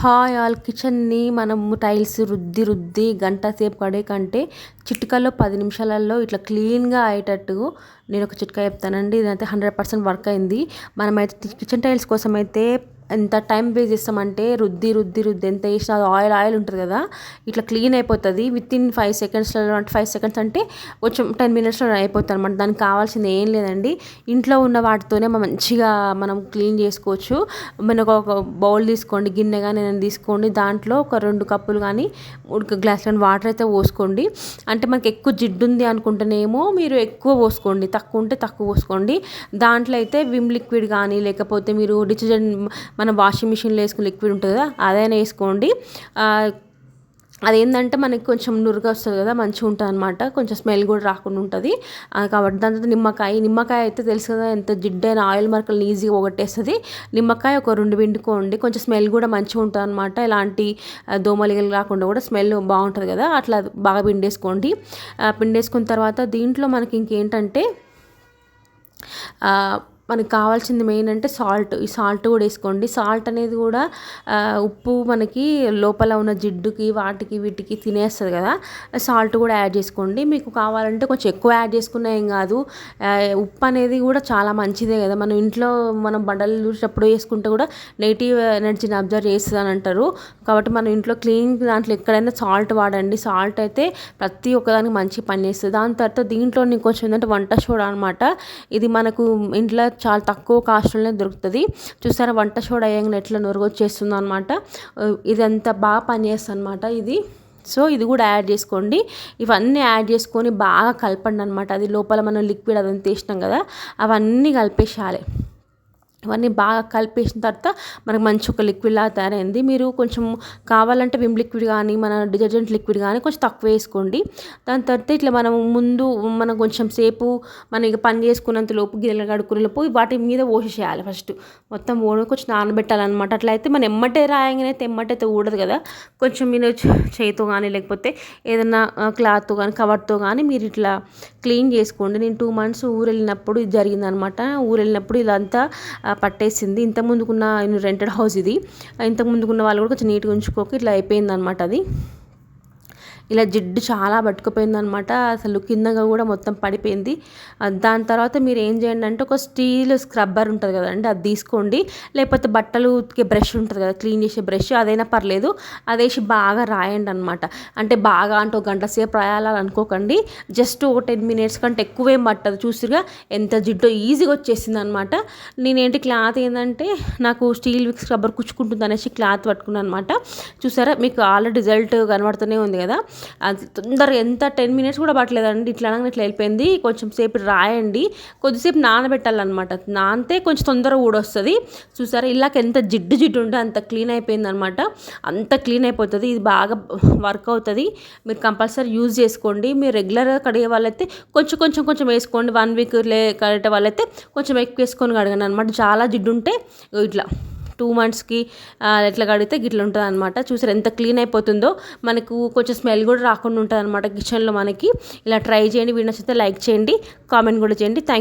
Hi all కిచెన్ని మనము tiles రుద్ది రుద్ది గంట సేపు పడే కంటే చిటికలో పది నిమిషాలలో ఇట్లా క్లీన్గా అయ్యేటట్టు నేను ఒక చిట్కా చెప్తానండి. ఇదైతే హండ్రెడ్ పర్సెంట్ వర్క్ అయింది. మనమైతే కిచెన్ టైల్స్ కోసం అయితే ఎంత టైం వేస్ట్ చేస్తామంటే రుద్ది రుద్ది రుద్ది. ఎంత వేసినా అది ఆయిల్ ఆయిల్ ఉంటుంది కదా ఇట్లా క్లీన్ అయిపోతుంది. విత్ ఇన్ ఫైవ్ సెకండ్స్లో అంటే ఫైవ్ సెకండ్స్ అంటే కొంచెం టెన్ మినిట్స్లో అయిపోతుంది అనమాట దానికి కావాల్సింది ఏం లేదండి. ఇంట్లో ఉన్న వాటితోనే మంచిగా మనం క్లీన్ చేసుకోవచ్చు. మనకు ఒక బౌల్ తీసుకోండి గిన్నె కానీ నేను తీసుకోండి. దాంట్లో ఒక రెండు కప్పులు కానీ మూడు గ్లాసుల వాటర్ అయితే పోసుకోండి. అంటే మనకి ఎక్కువ జిడ్డు ఉంది అనుకుంటేనేమో మీరు ఎక్కువ పోసుకోండి. తక్కువ ఉంటే తక్కువ పోసుకోండి. దాంట్లో అయితే విమ్ లిక్విడ్ కానీ లేకపోతే మీరు డిటర్జెంట్ మనం వాషింగ్ మిషన్లో వేసుకుని లిక్విడ్ ఉంటుంది కదా అదైనా వేసుకోండి. అదేంటంటే మనకి కొంచెం నురుగ వస్తుంది కదా మంచిగా ఉంటుంది అనమాట కొంచెం స్మెల్ కూడా రాకుండా ఉంటుంది. కాబట్టి దాని తర్వాత నిమ్మకాయ నిమ్మకాయ అయితే తెలుసు కదా ఎంత జిడ్డైన ఆయిల్ మరకలు ఈజీగా ఒకటేస్తుంది. నిమ్మకాయ ఒక రెండు పిండుకోండి కొంచెం స్మెల్ కూడా మంచిగా ఉంటుంది అనమాట ఇలాంటి దోమలిగలు రాకుండా కూడా స్మెల్ బాగుంటుంది కదా అట్లా బాగా పిండేసుకోండి. పిండేసుకున్న తర్వాత దీంట్లో మనకి ఇంకేంటంటే మనకు కావాల్సింది మెయిన్ అంటే సాల్ట్ ఈ సాల్ట్ కూడా వేసుకోండి. సాల్ట్ అనేది కూడా ఉప్పు మనకి లోపల ఉన్న జిడ్డుకి వాటికి వీటికి తినేస్తుంది కదా. సాల్ట్ కూడా యాడ్ చేసుకోండి. మీకు కావాలంటే కొంచెం ఎక్కువ యాడ్ చేసుకున్నా ఏం కాదు. ఉప్పు అనేది కూడా చాలా మంచిదే కదా. మనం ఇంట్లో మనం బండలు చూసినప్పుడు వేసుకుంటే కూడా నెగిటివ్ ఎనర్జీని అబ్జర్వ్ చేస్తుంది అని అంటారు. కాబట్టి మనం ఇంట్లో క్లీన్ దాంట్లో ఎక్కడైనా సాల్ట్ వాడండి. సాల్ట్ అయితే ప్రతి ఒక్కదానికి మంచి పని చేస్తుంది. దాని తర్వాత దీంట్లో కొంచెం ఏంటంటే వంట సోడా అనమాట ఇది మనకు ఇంట్లో చాలా తక్కువ కాస్ట్లోనే దొరుకుతుంది. చూసారా వంట సోడా వేయంగానే ఎట్లా నొరుగొచ్చేస్తుంది అనమాట ఇదంతా బాగా పనిచేస్తుంది అనమాట ఇది. సో ఇది కూడా యాడ్ చేసుకోండి. ఇవన్నీ యాడ్ చేసుకొని బాగా కలపండి అనమాట అది లోపల మనం లిక్విడ్ అదంతా వేసినాం కదా అవన్నీ కలిపేసేయాలి. ఇవన్నీ బాగా కలిపేసిన తర్వాత మనకు మంచి ఒక లిక్విడ్ లాగా తయారైంది. మీరు కొంచెం కావాలంటే విమ్ లిక్విడ్ కానీ మన డిటర్జెంట్ లిక్విడ్ కానీ కొంచెం తక్కువ వేసుకోండి. దాని తర్వాత ఇట్లా మనం ముందు మనం కొంచెం సేపు మన ఇక పని చేసుకున్నంత లోపు గిన్నెలు కడుక్కునే లోపు వాటి మీద పోసేసేయాలి ఫస్ట్ మొత్తం ఓడి కొంచెం నానబెట్టాలన్నమాట. అట్లా అయితే మనం ఎమ్మటే రాయంగానే అయితే ఎమ్మటైతే ఊడదు కదా. కొంచెం మీరు చేయితో కానీ లేకపోతే ఏదైనా క్లాత్తో కానీ కవర్తో కానీ మీరు ఇట్లా క్లీన్ చేసుకోండి. నేను టూ మంత్స్ ఊరు వెళ్ళినప్పుడు ఇది జరిగిందనమాట ఊరు వెళ్ళినప్పుడు ఇదంతా పట్టేసింది. ఇంత ముందుకున్న రెంటెడ్ హౌస్ ఇది. ఇంత ముందుకున్న వాళ్ళు కూడా కొంచెం నీట్గా ఉంచుకోక ఇట్లా అయిపోయింది అనమాట అది. ఇలా జిడ్డు చాలా పట్టుకుపోయిందనమాట. అసలు కిందగా కూడా మొత్తం పడిపోయింది. దాని తర్వాత మీరు ఏం చేయండి అంటే ఒక స్టీల్ స్క్రబ్బర్ ఉంటుంది కదండి అది తీసుకోండి. లేకపోతే బట్టలు ఉతికే బ్రష్ ఉంటుంది కదా క్లీన్ చేసే బ్రష్ అదైనా పర్లేదు. అదేసి బాగా రాయండి అనమాట. అంటే బాగా అంటే ఒక గంట సేపు రాయాలని అనుకోకండి. జస్ట్ ఒక టెన్ మినిట్స్ కంటే ఎక్కువేం పట్టదు చూసిగా ఎంత జిడ్డో ఈజీగా వచ్చేసింది అనమాట. నేనేంటి క్లాత్ ఏంటంటే నాకు స్టీల్ స్క్రబ్బర్ కుచ్చుకుంటుంది అనేసి క్లాత్ పట్టుకున్నాను అనమాట. చూసారా? మీకు ఆల్రెడీ రిజల్ట్ కనబడుతూనే ఉంది కదా. తొందరగా ఎంత టెన్ మినిట్స్ కూడా పట్టలేదండి. ఇట్లా అనగా ఇట్లా వెళ్ళిపోయింది. కొంచెం సేపు రాయండి. కొద్దిసేపు నానబెట్టాలన్నమాట. నానితే కొంచెం తొందరగా ఊడొస్తుంది. చూసారా ఇలాగ ఎంత జిడ్డు జిడ్డు ఉంటే అంత క్లీన్ అయిపోయింది అనమాట అంత క్లీన్ అయిపోతుంది. ఇది బాగా వర్క్ అవుతుంది. మీరు కంపల్సరీ యూజ్ చేసుకోండి. మీరు రెగ్యులర్గా కడిగే వాళ్ళైతే కొంచెం కొంచెం కొంచెం వేసుకోండి. వన్ వీక్ లే కడిగే వాళ్ళైతే కొంచెం ఎక్కువ వేసుకొని కడగండి అనమాట చాలా జిడ్డు ఉంటే ఇట్లా. టూ మంత్స్కి ఎట్లా కడిగితే గిట్ల ఉంటుంది అనమాట చూసారు ఎంత క్లీన్ అయిపోతుందో. మనకు కొంచెం స్మెల్ కూడా రాకుండా ఉంటుంది అనమాట కిచెన్లో మనకి. ఇలా ట్రై చేయండి వీడియో నచ్చితే లైక్ చేయండి కామెంట్ కూడా చేయండి. థ్యాంక్